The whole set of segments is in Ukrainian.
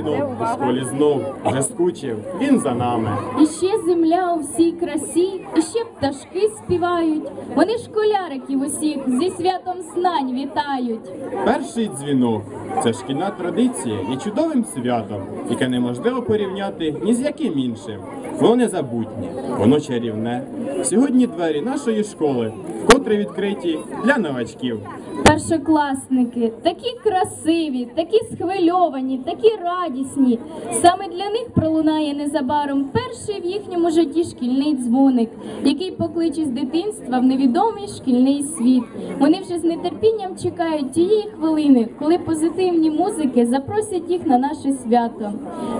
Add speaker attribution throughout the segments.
Speaker 1: знов у школі знов вже скучив. Він за нами.
Speaker 2: І ще земля у всій красі, і ще пташки співають. Вони школяриків усіх зі святом знань вітають.
Speaker 1: Перший дзвінок це шкільна традиція є чудовим святом, яке неможливо порівняти ні з яким іншим. Воно незабутнє, воно чарівне. Сьогодні двері нашої школи вкотре відкриті для новачків.
Speaker 2: Першокласники такі красиві, такі схвильовані, такі радісні. Саме для них пролунає незабаром перший в їхньому житті шкільний дзвоник, який покличе з дитинства в невідомий шкільний світ. Вони вже з нетерпінням чекають тієї хвилини, коли позитивні музики запросять їх на наше свято.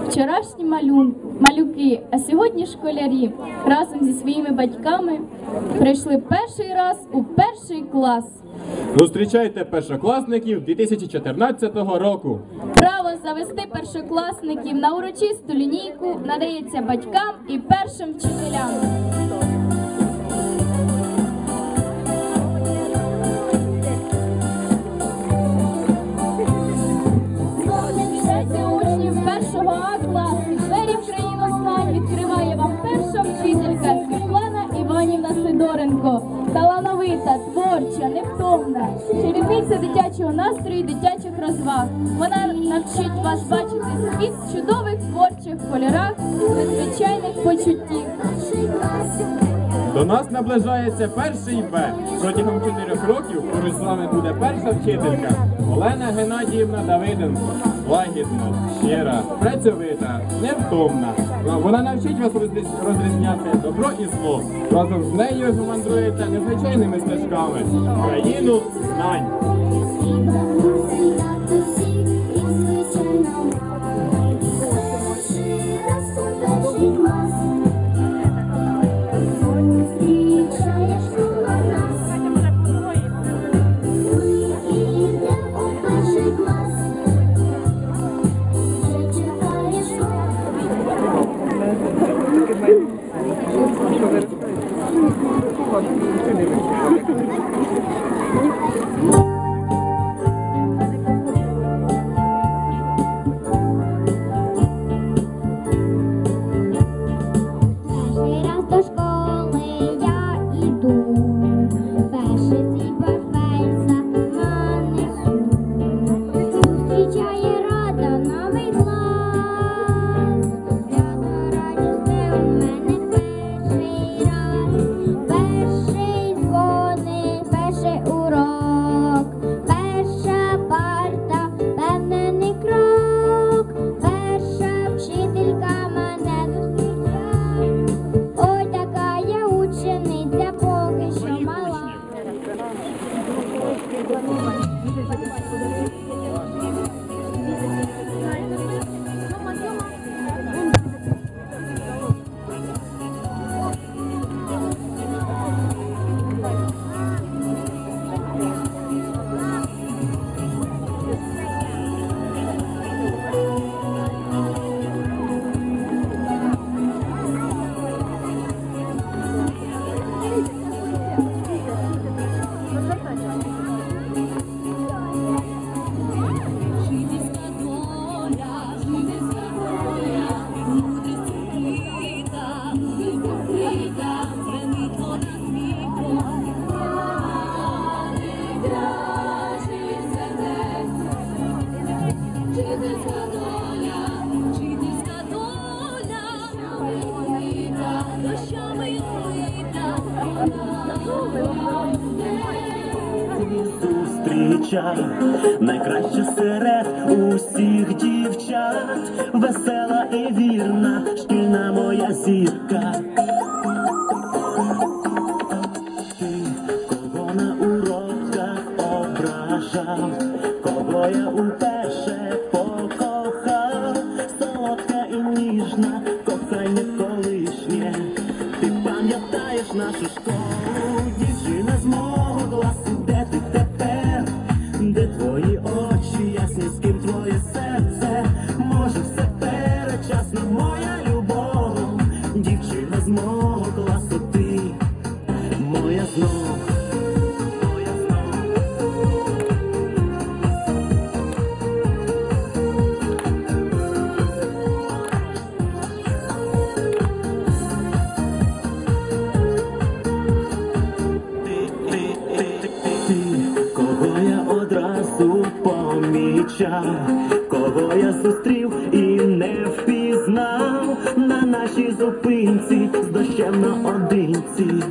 Speaker 2: Вчорашні малюн, малюки, а сьогодні школярі разом зі своїми батьками прийшли перший раз у перший клас.
Speaker 1: Зустрічайте першокласників 2014 року.
Speaker 2: Право завести першокласників на урочисту лінійку надається батькам і першим вчителям. Творча, невтомна, чарівниця дитячого настрою і дитячих розваг. Вона навчить вас бачити світ в чудових творчих кольорах, незвичайних почуттів.
Speaker 1: До нас наближається перший Б. Протягом чотирьох років поруч з вами буде перша вчителька Олена Геннадіївна Давиденко. Лагідна, щира, працьовита, невтомна. Вона навчить вас розрізняти добро і зло. Разом з нею ви мандруєте незвичайними стежками країну знань.
Speaker 3: Зустріча, найкраща серед усіх дівчат, весела і вірна, шкільна моя зірка. Ти, кого на уроках ображав, кого я уперше покохав, зразу помічав, кого я зустрів і не впізнав на нашій зупинці з дощем наодинці.